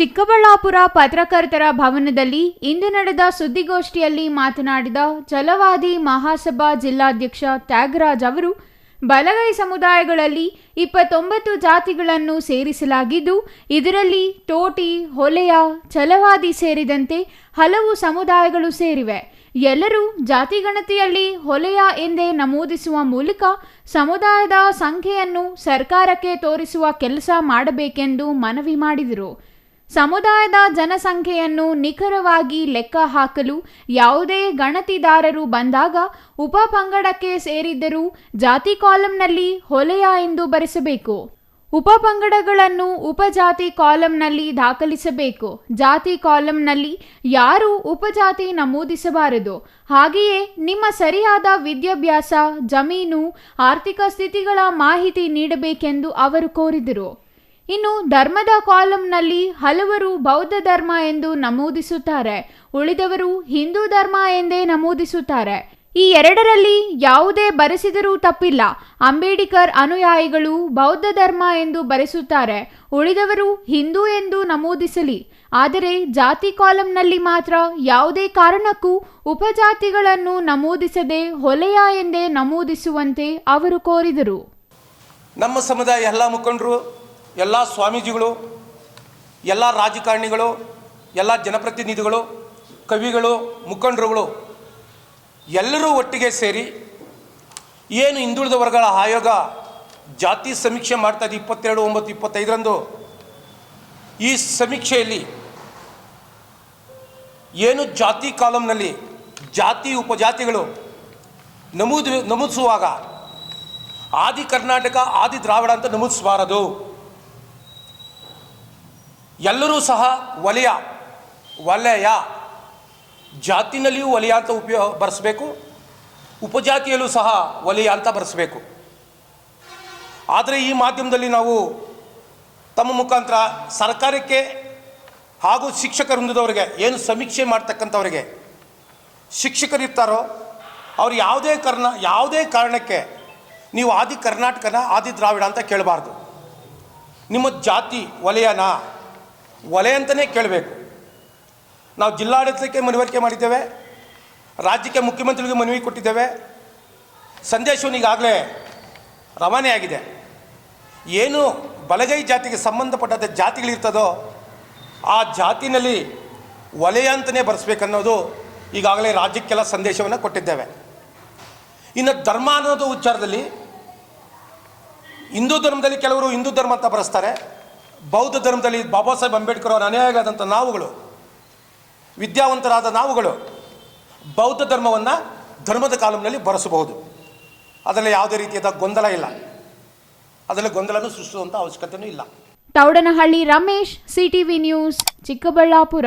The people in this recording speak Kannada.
ಚಿಕ್ಕಬಳ್ಳಾಪುರ ಪತ್ರಕರ್ತರ ಭವನದಲ್ಲಿ ಇಂದು ನಡೆದ ಸುದ್ದಿಗೋಷ್ಠಿಯಲ್ಲಿ ಮಾತನಾಡಿದ ಛಲವಾದಿ ಮಹಾಸಭಾ ಜಿಲ್ಲಾಧ್ಯಕ್ಷ ತ್ಯಾಗರಾಜ್ ಅವರು, ಬಲಗೈ ಸಮುದಾಯಗಳಲ್ಲಿ ಇಪ್ಪತ್ತೊಂಬತ್ತು ಜಾತಿಗಳನ್ನು ಸೇರಿಸಲಾಗಿದ್ದು, ಇದರಲ್ಲಿ ತೋಟಿ, ಹೊಲೆಯ, ಛಲವಾದಿ ಸೇರಿದಂತೆ ಹಲವು ಸಮುದಾಯಗಳು ಸೇರಿವೆ. ಎಲ್ಲರೂ ಜಾತಿಗಣತಿಯಲ್ಲಿ ಹೊಲೆಯ ಎಂದೇ ನಮೂದಿಸುವ ಮೂಲಕ ಸಮುದಾಯದ ಸಂಖ್ಯೆಯನ್ನು ಸರ್ಕಾರಕ್ಕೆ ತೋರಿಸುವ ಕೆಲಸ ಮಾಡಬೇಕೆಂದು ಮನವಿ ಮಾಡಿದರು. ಸಮುದಾಯದ ಜನಸಂಖ್ಯೆಯನ್ನು ನಿಖರವಾಗಿ ಲೆಕ್ಕ ಹಾಕಲು ಯಾವುದೇ ಗಣತಿದಾರರು ಬಂದಾಗ ಉಪ ಪಂಗಡಕ್ಕೆ ಸೇರಿದ್ದರೂ ಜಾತಿ ಕಾಲಂನಲ್ಲಿ ಹೊಲೆಯ ಎಂದು ಬರೆಸಬೇಕು. ಉಪ ಪಂಗಡಗಳನ್ನು ಉಪಜಾತಿ ಕಾಲಂನಲ್ಲಿ ದಾಖಲಿಸಬೇಕು. ಜಾತಿ ಕಾಲಂನಲ್ಲಿ ಯಾರೂ ಉಪಜಾತಿ ನಮೂದಿಸಬಾರದು. ಹಾಗೆಯೇ ನಿಮ್ಮ ಸರಿಯಾದ ವಿದ್ಯಾಭ್ಯಾಸ, ಜಮೀನು, ಆರ್ಥಿಕ ಸ್ಥಿತಿಗಳ ಮಾಹಿತಿ ನೀಡಬೇಕೆಂದು ಅವರು ಕೋರಿದರು. ಇನ್ನು ಧರ್ಮದ ಕಾಲಂನಲ್ಲಿ ಹಲವರು ಬೌದ್ಧ ಧರ್ಮ ಎಂದು ನಮೂದಿಸುತ್ತಾರೆ. ಉಳಿದವರು ಹಿಂದೂ ಧರ್ಮ ಎಂದೇ ನಮೂದಿಸುತ್ತಾರೆ. ಈ ಎರಡರಲ್ಲಿ ಯಾವುದೇ ಬರೆಸಿದರೂ ತಪ್ಪಿಲ್ಲ. ಅಂಬೇಡ್ಕರ್ ಅನುಯಾಯಿಗಳು ಬೌದ್ಧ ಧರ್ಮ ಎಂದು ಬರೆಸುತ್ತಾರೆ. ಉಳಿದವರು ಹಿಂದೂ ಎಂದು ನಮೂದಿಸಲಿ. ಆದರೆ ಜಾತಿ ಕಾಲಂನಲ್ಲಿ ಮಾತ್ರ ಯಾವುದೇ ಕಾರಣಕ್ಕೂ ಉಪಜಾತಿಗಳನ್ನು ನಮೂದಿಸದೆ ಹೊಲೆಯ ಎಂದೇ ನಮೂದಿಸುವಂತೆ ಅವರು ಕೋರಿದರು. ನಮ್ಮ ಸಮುದಾಯ ಎಲ್ಲ ಮುಖಂಡರು ಎಲ್ಲ ಸ್ವಾಮೀಜಿಗಳು, ಎಲ್ಲ ರಾಜಕಾರಣಿಗಳು, ಎಲ್ಲ ಜನಪ್ರತಿನಿಧಿಗಳು, ಕವಿಗಳು, ಮುಖಂಡರುಗಳು, ಎಲ್ಲರೂ ಒಟ್ಟಿಗೆ ಸೇರಿ ಏನು ಹಿಂದುಳಿದ ವರ್ಗಗಳ ಆಯೋಗ ಜಾತಿ ಸಮೀಕ್ಷೆ ಮಾಡ್ತಾ ಇದೆ ಇಪ್ಪತ್ತೆರಡು, ಒಂಬತ್ತು, ಇಪ್ಪತ್ತೈದರಂದು, ಈ ಸಮೀಕ್ಷೆಯಲ್ಲಿ ಏನು ಜಾತಿ ಕಾಲಂನಲ್ಲಿ ಜಾತಿ ಉಪಜಾತಿಗಳು ನಮೂದು, ನಮೂದಿಸುವಾಗ, ಆದಿ ಕರ್ನಾಟಕ, ಆದಿ ದ್ರಾವಿಡ ಅಂತ ನಮೂದಿಸಬಾರದು. ಎಲ್ಲರೂ ಸಹ ವಲಯ ವಲಯ. ಜಾತಿನಲ್ಲಿಯೂ ವಲಯ ಅಂತ ಉಪಯೋಗ ಬರೆಸಬೇಕು. ಉಪಜಾತಿಯಲ್ಲೂ ಸಹ ವಲಯ ಅಂತ ಬರೆಸಬೇಕು. ಆದರೆ ಈ ಮಾಧ್ಯಮದಲ್ಲಿ ನಾವು ತಮ್ಮ ಮುಖಾಂತರ ಸರ್ಕಾರಕ್ಕೆ ಹಾಗೂ ಶಿಕ್ಷಕ ವೃಂದದವರಿಗೆ ಏನು ಸಮೀಕ್ಷೆ ಮಾಡ್ತಕ್ಕಂಥವ್ರಿಗೆ ಶಿಕ್ಷಕರಿರ್ತಾರೋ ಅವ್ರು ಯಾವುದೇ ಕರ್ನ, ಯಾವುದೇ ಕಾರಣಕ್ಕೆ ನೀವು ಆದಿ ಕರ್ನಾಟಕನ, ಆದಿ ದ್ರಾವಿಡ ಅಂತ ಕೇಳಬಾರ್ದು. ನಿಮ್ಮ ಜಾತಿ ವಲಯನ ವಲಯ ಅಂತಲೇ ಕೇಳಬೇಕು. ನಾವು ಜಿಲ್ಲಾಡಳಿತಕ್ಕೆ ಮನವರಿಕೆ ಮಾಡಿದ್ದೇವೆ. ರಾಜ್ಯಕ್ಕೆ ಮುಖ್ಯಮಂತ್ರಿಗಳಿಗೆ ಮನವಿ ಕೊಟ್ಟಿದ್ದೇವೆ. ಸಂದೇಶವನ್ನು ಈಗಾಗಲೇ ರವಾನೆ ಆಗಿದೆ. ಏನು ಬಲಗೈ ಜಾತಿಗೆ ಸಂಬಂಧಪಟ್ಟಂಥ ಜಾತಿಗಳಿರ್ತದೋ ಆ ಜಾತಿನಲ್ಲಿ ಒಲೆಯ ಅಂತಲೇ ಬರೆಸ್ಬೇಕನ್ನೋದು ಈಗಾಗಲೇ ರಾಜ್ಯಕ್ಕೆಲ್ಲ ಸಂದೇಶವನ್ನು ಕೊಟ್ಟಿದ್ದೇವೆ. ಇನ್ನು ಧರ್ಮ ಅನ್ನೋದು ವಿಚಾರದಲ್ಲಿ ಹಿಂದೂ ಧರ್ಮದಲ್ಲಿ ಕೆಲವರು ಹಿಂದೂ ಧರ್ಮ ಅಂತ ಬರೆಸ್ತಾರೆ. ಬೌದ್ಧ ಧರ್ಮದಲ್ಲಿ ಬಾಬಾ ಸಾಹೇಬ್ ಅಂಬೇಡ್ಕರ್ ಅವರ ಅನುಯಾಯಿಗಳಾದಂಥ ನಾವುಗಳು, ವಿದ್ಯಾವಂತರಾದ ನಾವುಗಳು ಬೌದ್ಧ ಧರ್ಮವನ್ನು ಧರ್ಮದ ಕಾಲಂನಲ್ಲಿ ಬರೆಸಬಹುದು. ಅದರಲ್ಲಿ ಯಾವುದೇ ರೀತಿಯಾದ ಗೊಂದಲ ಇಲ್ಲ. ಅದರಲ್ಲಿ ಗೊಂದಲನೂ ಸೃಷ್ಟಿಸುವಂಥ ಅವಶ್ಯಕತೆಯೂ ಇಲ್ಲ. Taudanahalli Ramesh, CTV news, Chikkaballapur.